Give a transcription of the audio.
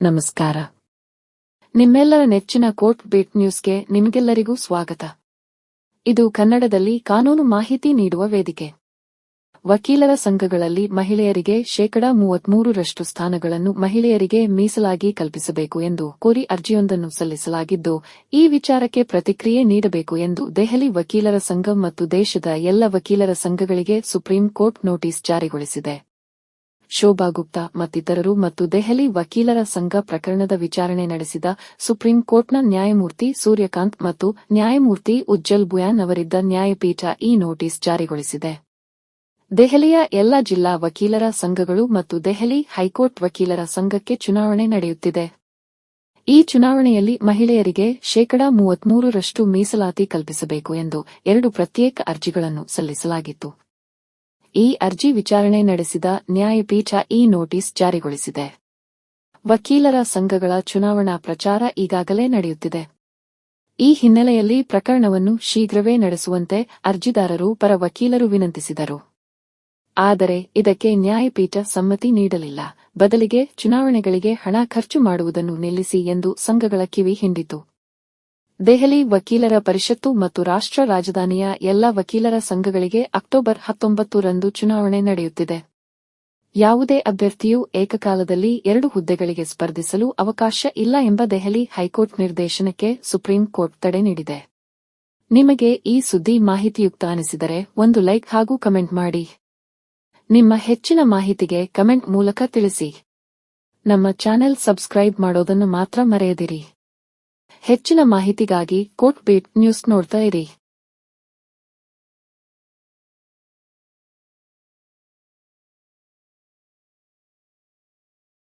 ನಮಸ್ಕಾರ. ನಿಮ್ಮೆಲ್ಲರ ನೆಚ್ಚಿನ ಕೋರ್ಟ್ ಬೀಟ್ ನ್ಯೂಸ್ಗೆ ನಿಮಗೆಲ್ಲರಿಗೂ ಸ್ವಾಗತ. ಇದು ಕನ್ನಡದಲ್ಲಿ ಕಾನೂನು ಮಾಹಿತಿ ನೀಡುವ ವೇದಿಕೆ. ವಕೀಲರ ಸಂಘಗಳಲ್ಲಿ ಮಹಿಳೆಯರಿಗೆ ಶೇಕಡಾ ಮೂವತ್ಮೂರರಷ್ಟು ಸ್ಥಾನಗಳನ್ನು ಮಹಿಳೆಯರಿಗೆ ಮೀಸಲಾಗಿ ಕಲ್ಪಿಸಬೇಕು ಎಂದು ಕೋರಿ ಅರ್ಜಿಯೊಂದನ್ನು ಸಲ್ಲಿಸಲಾಗಿದ್ದು, ಈ ವಿಚಾರಕ್ಕೆ ಪ್ರತಿಕ್ರಿಯೆ ನೀಡಬೇಕು ಎಂದು ದೆಹಲಿ ವಕೀಲರ ಸಂಘ ಮತ್ತು ದೇಶದ ಎಲ್ಲ ವಕೀಲರ ಸಂಘಗಳಿಗೆ ಸುಪ್ರೀಂ ಕೋರ್ಟ್ ನೋಟಿಸ್ ಜಾರಿಗೊಳಿಸಿದೆ. ಶೋಭಾ ಗುಪ್ತಾ ಮತ್ತಿತರರು ಮತ್ತು ದೆಹಲಿ ವಕೀಲರ ಸಂಘ ಪ್ರಕರಣದ ವಿಚಾರಣೆ ನಡೆಸಿದ ಸುಪ್ರೀಂ ಕೋರ್ಟ್ನ ನ್ಯಾಯಮೂರ್ತಿ ಸೂರ್ಯಕಾಂತ್ ಮತ್ತು ನ್ಯಾಯಮೂರ್ತಿ ಉಜ್ಜಲ್ ಬುಯಾನ್ ಅವರಿದ್ದ ನ್ಯಾಯಪೀಠ ಈ ನೋಟಿಸ್ ಜಾರಿಗೊಳಿಸಿದೆ. ದೆಹಲಿಯ ಎಲ್ಲ ಜಿಲ್ಲಾ ವಕೀಲರ ಸಂಘಗಳು ಮತ್ತು ದೆಹಲಿ ಹೈಕೋರ್ಟ್ ವಕೀಲರ ಸಂಘಕ್ಕೆ ಚುನಾವಣೆ ನಡೆಯುತ್ತಿದೆ. ಈ ಚುನಾವಣೆಯಲ್ಲಿ ಮಹಿಳೆಯರಿಗೆ ಶೇಕಡಾ ಮೂವತ್ಮೂರರಷ್ಟು ಮೀಸಲಾತಿ ಕಲ್ಪಿಸಬೇಕು ಎಂದು ಎರಡು ಪ್ರತ್ಯೇಕ ಅರ್ಜಿಗಳನ್ನು ಸಲ್ಲಿಸಲಾಗಿತ್ತು. ಈ ಅರ್ಜಿ ವಿಚಾರಣೆ ನಡೆಸಿದ ನ್ಯಾಯಪೀಠ ಈ ನೋಟಿಸ್ ಜಾರಿಗೊಳಿಸಿದೆ. ವಕೀಲರ ಸಂಘಗಳ ಚುನಾವಣಾ ಪ್ರಚಾರ ಈಗಾಗಲೇ ನಡೆಯುತ್ತಿದೆ. ಈ ಹಿನ್ನೆಲೆಯಲ್ಲಿ ಪ್ರಕರಣವನ್ನು ಶೀಘ್ರವೇ ನಡೆಸುವಂತೆ ಅರ್ಜಿದಾರರು ಪರ ವಕೀಲರು ವಿನಂತಿಸಿದರು. ಆದರೆ ಇದಕ್ಕೆ ನ್ಯಾಯಪೀಠ ಸಮ್ಮತಿ ನೀಡಲಿಲ್ಲ. ಬದಲಿಗೆ ಚುನಾವಣೆಗಳಿಗೆ ಹಣ ಖರ್ಚು ಮಾಡುವುದನ್ನು ನಿಲ್ಲಿಸಿ ಎಂದು ಸಂಘಗಳ ಕಿವಿ ಹಿಂಡಿತು ದೆಹಲಿ ವಕೀಲರ ಪರಿಷತ್ತು ಮತ್ತು ರಾಷ್ಟ್ರ ರಾಜಧಾನಿಯ ಎಲ್ಲ ವಕೀಲರ ಸಂಘಗಳಿಗೆ ಅಕ್ಟೋಬರ್ ಹತ್ತೊಂಬತ್ತು ರಂದು ಚುನಾವಣೆ ನಡೆಯುತ್ತಿದೆ. ಯಾವುದೇ ಅಭ್ಯರ್ಥಿಯು ಏಕಕಾಲದಲ್ಲಿ ಎರಡು ಹುದ್ದೆಗಳಿಗೆ ಸ್ಪರ್ಧಿಸಲು ಅವಕಾಶ ಇಲ್ಲ ಎಂಬ ದೆಹಲಿ ಹೈಕೋರ್ಟ್ ನಿರ್ದೇಶನಕ್ಕೆ ಸುಪ್ರೀಂ ಕೋರ್ಟ್ ತಡೆ ನೀಡಿದೆ. ನಿಮಗೆ ಈ ಸುದ್ದಿ ಮಾಹಿತಿಯುಕ್ತ ಅನಿಸಿದರೆ ಒಂದು ಲೈಕ್ ಹಾಗೂ ಕಮೆಂಟ್ ಮಾಡಿ. ನಿಮ್ಮ ಹೆಚ್ಚಿನ ಮಾಹಿತಿಗೆ ಕಮೆಂಟ್ ಮೂಲಕ ತಿಳಿಸಿ. ನಮ್ಮ ಚಾನೆಲ್ ಸಬ್ಸ್ಕ್ರೈಬ್ ಮಾಡೋದನ್ನು ಮಾತ್ರ ಮರೆಯದಿರಿ. ಹೆಚ್ಚಿನ ಮಾಹಿತಿಗಾಗಿ ಕೋಟ್ ಬೀಟ್ ನ್ಯೂಸ್ ನೋಡ್ತಾ ಇರಿ.